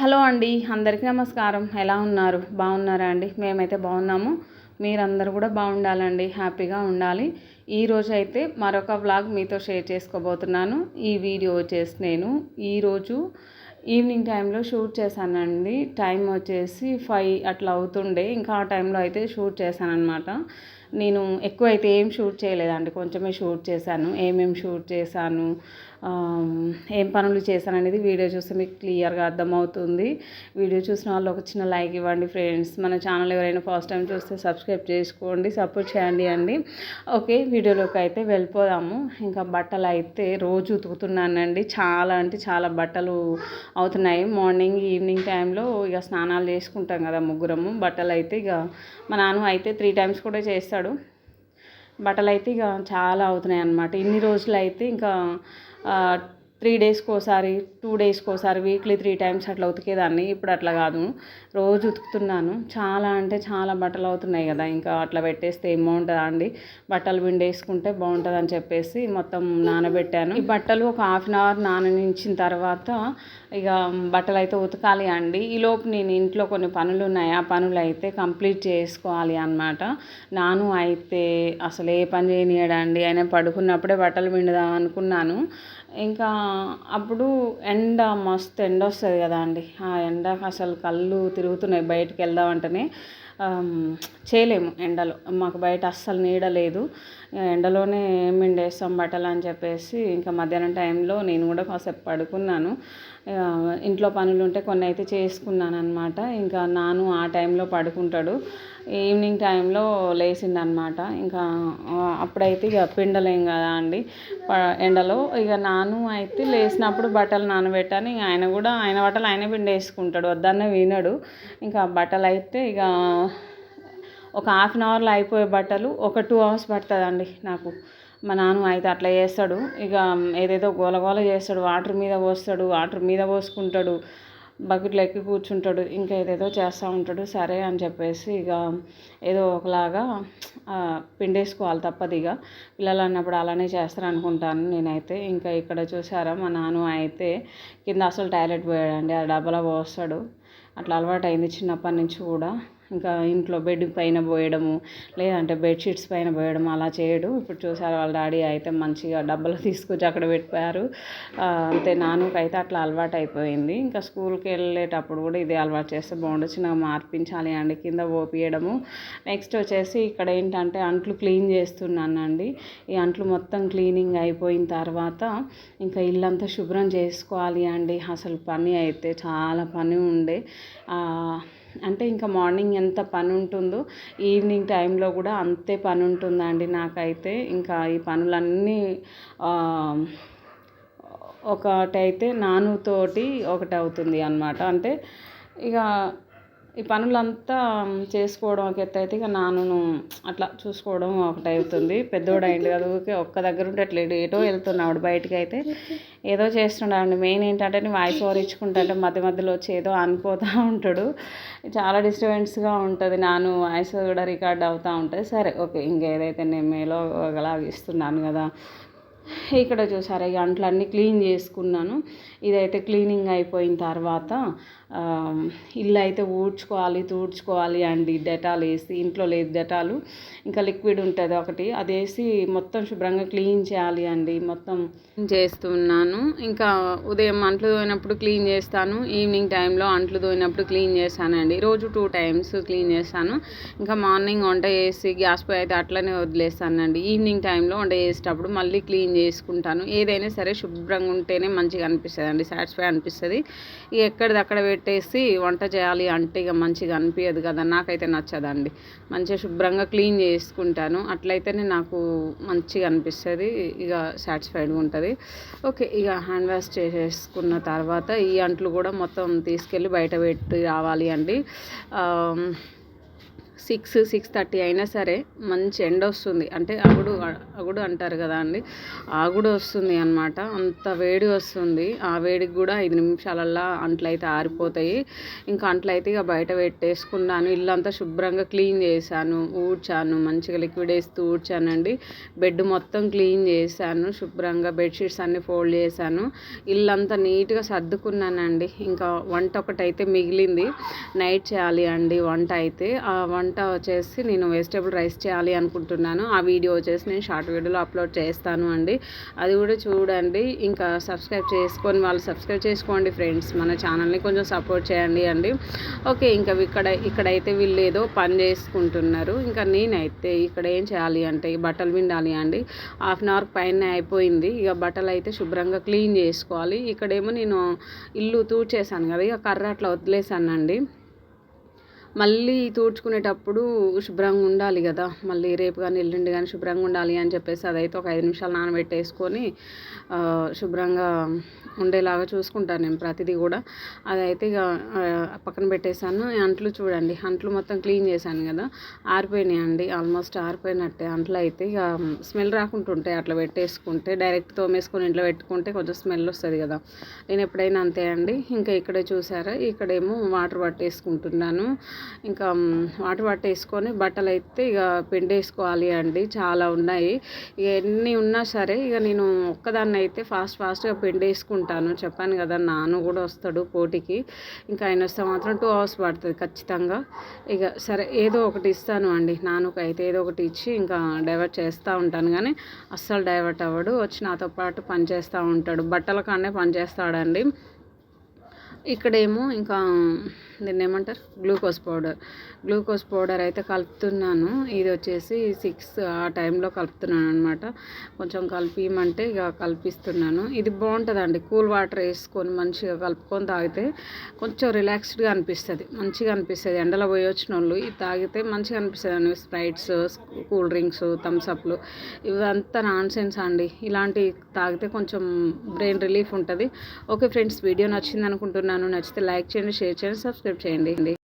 Hello అండి అందరికీ నమస్కారం. ఎలా ఉన్నారు? బాగున్నారా అండి? మేమైతే బాగున్నాము. మీరందరూ కూడా బాగుండాలండి హ్యాపీగా ఉండాలి. ఈరోజు అయితే మరొక వ్లాగ్ మీతో షేర్ చేసుకోబోతున్నాను. ఈ వీడియో వచ్చేసి నేను ఈరోజు ఈవినింగ్ టైంలో షూట్ చేశానండి. టైం వచ్చేసి ఫైవ్ అట్లా అవుతుండే. ఇంకా ఆ టైంలో అయితే షూట్ చేశానమాట నేను ఎక్కువ అయితే ఏం షూట్ చేయలేదండి. కొంచెమే షూట్ చేశాను. ఏమేమి షూట్ చేశాను? ఏం పనులు చేశాననేది వీడియో చూస్తే మీకు క్లియర్గా అర్థమవుతుంది. వీడియో చూసిన వాళ్ళు ఒక చిన్న లైక్ ఇవ్వండి ఫ్రెండ్స్. మన ఛానల్ ఎవరైనా ఫస్ట్ టైం చూస్తే సబ్స్క్రైబ్ చేసుకోండి సపోర్ట్ చేయండి అండి. ఓకే వీడియోలోకి అయితే వెళ్ళిపోదాము. ఇంకా బట్టలు అయితే రోజు ఉతుకుతున్నానండి. చాలా అంటే చాలా బట్టలు అవుతున్నాయి. మార్నింగ్ ఈవినింగ్ టైంలో ఇక స్నానాలు చేసుకుంటాం కదా ముగ్గురము. బట్టలు అయితే ఇక మా నాన్న అయితే త్రీ టైమ్స్ కూడా చేస్తాడు. బట్టలు అయితే ఇక చాలా అవుతున్నాయి అన్నమాట ఇన్ని రోజులు అయితే ఇంకా 呃，త్రీ డేస్కి ఒకసారి టూ డేస్కి ఒకసారి వీక్లీ త్రీ టైమ్స్ అట్లా ఉతికేదాన్ని. ఇప్పుడు అట్లా కాదు. రోజు ఉతుకుతున్నాను. చాలా అంటే చాలా బట్టలు అవుతున్నాయి కదా. ఇంకా అట్లా పెట్టేస్తే ఏం అండి? బట్టలు విండేసుకుంటే బాగుంటుంది అని చెప్పేసి మొత్తం నానబెట్టాను. ఈ బట్టలు ఒక హాఫ్ అన్ అవర్ నాననించిన తర్వాత ఇక బట్టలు అయితే ఉతకాలి అండి. ఈలోపు నేను ఇంట్లో కొన్ని పనులు ఉన్నాయి ఆ పనులు అయితే కంప్లీట్ చేసుకోవాలి అనమాట నాను అయితే అసలు ఏ పని చేయనియడండి. ఆయన పడుకున్నప్పుడే బట్టలు పిండుదాం అనుకున్నాను. ఇంకా అప్పుడు ఎండ మస్తు ఎండ వస్తుంది కదా అండి. ఆ ఎండకు అసలు కళ్ళు తిరుగుతున్నాయి బయటికి వెళ్దామంటేనే చేయలేము ఎండలో. మాకు బయట అస్సలు నీడ లేదు. ఎండలోనే మిండేస్తాం బట్టలు అని చెప్పేసి ఇంకా మధ్యాహ్నం టైంలో నేను కూడా కాసేపు పడుకున్నాను. ఇంట్లో పనులు ఉంటే కొన్ని అయితే చేసుకున్నాను అనమాట ఇంకా నాను ఆ టైంలో పడుకుంటాడు. ఈవినింగ్ టైంలో లేచిండనమాట ఇంకా అప్పుడైతే ఇక పిండలేం కదా అండి. ఎండలో ఇక నాను అయితే లేచినప్పుడు బట్టలు నానబెట్టాను. ఇంక ఆయన కూడా ఆయన బట్టలు ఆయన పిండేసుకుంటాడు. వద్దన్న వినడు. ఇంకా బట్టలు అయితే ఇక ఒక హాఫ్ అన్ అవర్లో అయిపోయే బట్టలు ఒక టూ అవర్స్ పడుతుందండి నాకు. మా నాన్న అయితే అట్లా చేస్తాడు. ఇక ఏదేదో గోలగోల చేస్తాడు. వాటర్ మీద పోస్తాడు. వాటర్ మీద పోసుకుంటాడు. బకెట్లో ఎక్కి కూర్చుంటాడు. ఇంకా ఏదేదో చేస్తూ ఉంటాడు. సరే అని చెప్పేసి ఇక ఏదో ఒకలాగా పిండేసుకోవాలి తప్పదు ఇక. పిల్లలు అన్నప్పుడు అలానే చేస్తారు అనుకుంటాను నేనైతే. ఇంకా ఇక్కడ చూసారా మా నాన్న అయితే కింద అసలు టాయిలెట్ పోయాడండి. ఆ డబ్బాలో పోస్తాడు. అట్లా అలవాటు అయింది చిన్నప్పటి నుంచి కూడా. ఇంకా ఇంట్లో బెడ్ పైన పోయడము లేదంటే బెడ్షీట్స్ పైన పోయడం అలా చేయడు. ఇప్పుడు చూసారు వాళ్ళ డాడీ అయితే మంచిగా డబ్బులు తీసుకొచ్చి అక్కడ పెట్టారు. అంతే నాన్నకైతే అట్లా అలవాటు అయిపోయింది ఇంకా స్కూల్కి వెళ్ళేటప్పుడు కూడా ఇదే అలవాటు చేస్తే బాగుండు. చిన్నగా మార్పించాలి అండి కింద పోపియడము. నెక్స్ట్ వచ్చేసి ఇక్కడ ఏంటంటే అంట్లు క్లీన్ చేస్తున్నానండి. ఈ అంట్లు మొత్తం క్లీనింగ్ అయిపోయిన తర్వాత ఇంకా ఇల్లంతా శుభ్రం చేసుకోవాలి అండి. అసలు పని అయితే చాలా పని ఉండే. అంటే ఇంకా మార్నింగ్ ఎంత పని ఉంటుందో ఈవినింగ్ టైంలో కూడా అంతే పని ఉంటుందండి నాకైతే. ఇంకా ఈ పనులన్నీ ఒకటైతే నానుతోటి ఒకటి అవుతుంది అనమాట అంటే ఇక ఈ పనులంతా చేసుకోవడం ఒక ఎత్తు అయితే ఇక నాన్నను అట్లా చూసుకోవడం ఒకటి అవుతుంది పెద్దోడు అయింది కదా ఊరికే ఒక్క దగ్గర ఉంటే ఉండట్లేడు ఏటో వెళ్తున్నాడు బయటికి అయితే. ఏదో చేస్తున్నాడు మెయిన్ ఏంటంటే నేను వాయిస్ ఓవర్ ఇచ్చుకుంటుంటే మధ్య మధ్యలో వచ్చి ఏదో అనిపోతూ ఉంటాడు. చాలా డిస్టర్బెన్స్గా ఉంటుంది నాను. వాయిస్ కూడా రికార్డ్ అవుతూ ఉంటుంది. సరే ఓకే ఇంకేదైతే నేను మేలో ఒకలాగా ఇస్తున్నాను కదా ఇక్కడ చూసారా ఈ అంట్లన్నీ క్లీన్ చేసుకున్నాను. ఇదైతే క్లీనింగ్ అయిపోయిన తర్వాత ఇల్లు అయితే ఊడ్చుకోవాలి తూడ్చుకోవాలి అండి. డెటాల్ వేసి ఇంట్లో లేదు డెటాలు ఇంకా లిక్విడ్ ఉంటుంది ఒకటి. అది వేసి మొత్తం శుభ్రంగా క్లీన్ చేయాలి అండి. మొత్తం చేస్తున్నాను. ఇంకా ఉదయం అంట్లు తోయినప్పుడు క్లీన్ చేస్తాను. ఈవినింగ్ టైంలో అంట్లు తోయినప్పుడు క్లీన్ చేస్తానండి రోజు టూ టైమ్స్ క్లీన్ చేస్తాను. ఇంకా మార్నింగ్ వంట చేసి గ్యాస్ పొయ్యి అయితే అట్లనే వదిలేస్తానండి. ఈవినింగ్ టైంలో వంట చేసేటప్పుడు మళ్ళీ క్లీన్ చేసుకుంటాను. ఏదైనా సరే శుభ్రంగా ఉంటేనే మంచిగా అనిపిస్తుంది అండి సాటిస్ఫై అనిపిస్తుంది. ఇక ఎక్కడిది అక్కడ పెట్టేసి వంట చేయాలి అంటే ఇక మంచిగా అనిపించదు కదా నాకైతే నచ్చదండి. మంచిగా శుభ్రంగా క్లీన్ చేసుకుంటాను. అట్లయితేనే నాకు మంచిగా అనిపిస్తుంది ఇక సాటిస్ఫైడ్గా ఉంటుంది. ఓకే ఇక హ్యాండ్ వాష్ చేసేసుకున్న తర్వాత ఈ అంట్లు కూడా మొత్తం తీసుకెళ్ళి బయట పెట్టి రావాలి అండి. సిక్స్ సిక్స్ థర్టీ అయినా సరే మంచి ఎండ వస్తుంది. అంటే అగుడు అగుడు అంటారు కదా అండి. ఆగుడు వస్తుంది అనమాట అంత వేడి వస్తుంది. ఆ వేడికి కూడా ఐదు నిమిషాలల్లో అంట్లయితే ఆరిపోతాయి. ఇంకా అంట్లయితే ఇక బయట పెట్టేసుకున్నాను. ఇల్లంతా శుభ్రంగా క్లీన్ చేశాను ఊడ్చాను మంచిగా లిక్విడ్ వేస్తూ ఊడ్చానండి. బెడ్ మొత్తం క్లీన్ చేశాను శుభ్రంగా బెడ్షీట్స్ అన్నీ ఫోల్డ్ చేశాను. ఇల్లంతా నీట్గా సర్దుకున్నానండి. ఇంకా వంట ఒకటైతే మిగిలింది. నైట్ చేయాలి అండి వంట అయితే. ఆ వంట వంట వచ్చేసి నేను వెజిటేబుల్ రైస్ చేయాలి అనుకుంటున్నాను. ఆ వీడియో వచ్చేసి నేను షార్ట్ వీడియోలో అప్లోడ్ చేస్తాను అండి. అది కూడా చూడండి. ఇంకా సబ్స్క్రైబ్ చేసుకొని వాళ్ళు సబ్స్క్రైబ్ చేసుకోండి ఫ్రెండ్స్. మన ఛానల్ని కొంచెం సపోర్ట్ చేయండి అండి. ఓకే ఇంకా ఇక్కడ ఇక్కడైతే వీళ్ళు ఏదో పని చేసుకుంటున్నారు. ఇంకా నేనైతే ఇక్కడ ఏం చేయాలి అంటే బట్టలు పిండాలి అండి. హాఫ్ అన్ అవర్ పైన అయిపోయింది. ఇక బట్టలు అయితే శుభ్రంగా క్లీన్ చేసుకోవాలి. ఇక్కడేమో నేను ఇల్లు తూడ్చేసాను కదా ఇక కర్ర అట్లా వదిలేసానండి మళ్ళీ తూడ్చుకునేటప్పుడు శుభ్రంగా ఉండాలి కదా. మళ్ళీ రేపు కానీ ఎల్లుండి కానీ శుభ్రంగా ఉండాలి అని చెప్పేసి అదైతే ఒక ఐదు నిమిషాలు నానబెట్టేసుకొని శుభ్రంగా ఉండేలాగా చూసుకుంటాను నేను ప్రతిదీ కూడా. అదైతే ఇక పక్కన పెట్టేశాను. అంట్లు చూడండి అంట్లు మొత్తం క్లీన్ చేశాను కదా. ఆరిపోయినాయి అండి ఆల్మోస్ట్ ఆరిపోయినట్టే అంట్లు అయితే. ఇక స్మెల్ రాకుంటుంటాయి అట్లా పెట్టేసుకుంటే డైరెక్ట్ తోమేసుకొని ఇంట్లో పెట్టుకుంటే కొంచెం స్మెల్ వస్తుంది కదా. నేను ఎప్పుడైనా అంతే అండి. ఇంకా ఇక్కడే చూసారా? ఇక్కడేమో వాటర్ పట్టేసుకుంటున్నాను. ఇంకా వాటి పట్టేసుకొని బట్టలు అయితే ఇక పిండేసుకోవాలి అండి. చాలా ఉన్నాయి. ఇక ఎన్ని ఉన్నా సరే ఇక నేను ఒక్కదాన్ని అయితే ఫాస్ట్ ఫాస్ట్గా పిండేసుకుంటాను. చెప్పాను కదా నాన్న కూడా వస్తాడు పోటీకి. ఇంకా ఆయన వస్తే మాత్రం టూ అవర్స్ పడుతుంది ఖచ్చితంగా. ఇక సరే ఏదో ఒకటి ఇస్తాను అండి. నాన్నకు అయితే ఏదో ఒకటి ఇచ్చి ఇంకా డైవర్ట్ చేస్తూ ఉంటాను. కానీ అస్సలు డైవర్ట్ అవ్వడు. వచ్చి నాతో పాటు పనిచేస్తూ ఉంటాడు. బట్టల కాడనే పనిచేస్తాడండి ఇక్కడేమో ఇంకా దీన్ని ఏమంటారు గ్లూకోజ్ పౌడర్. గ్లూకోజ్ పౌడర్ అయితే కలుపుతున్నాను. ఇది వచ్చేసి సిక్స్ ఆ టైంలో కలుపుతున్నాను అనమాట కొంచెం కలిపిమంటే ఇక కల్పిస్తున్నాను. ఇది బాగుంటుందండి. కూల్ వాటర్ వేసుకొని మంచిగా కలుపుకొని తాగితే కొంచెం రిలాక్స్డ్గా అనిపిస్తుంది. మంచిగా అనిపిస్తుంది. ఎండలో పోయి వచ్చిన వాళ్ళు ఇది తాగితే మంచిగా అనిపిస్తుంది అండి స్ప్రైట్స్ కూల్ డ్రింక్స్ థమ్స్అప్లు ఇవంతా నాన్ సెన్స్ అండి. ఇలాంటివి తాగితే కొంచెం బ్రెయిన్ రిలీఫ్ ఉంటుంది. ఓకే ఫ్రెండ్స్ వీడియో నచ్చింది అనుకుంటున్నాను నచ్చితే లైక్ చేయండి షేర్ చేయండి సబ్స్క్రైబ్ చేయండి.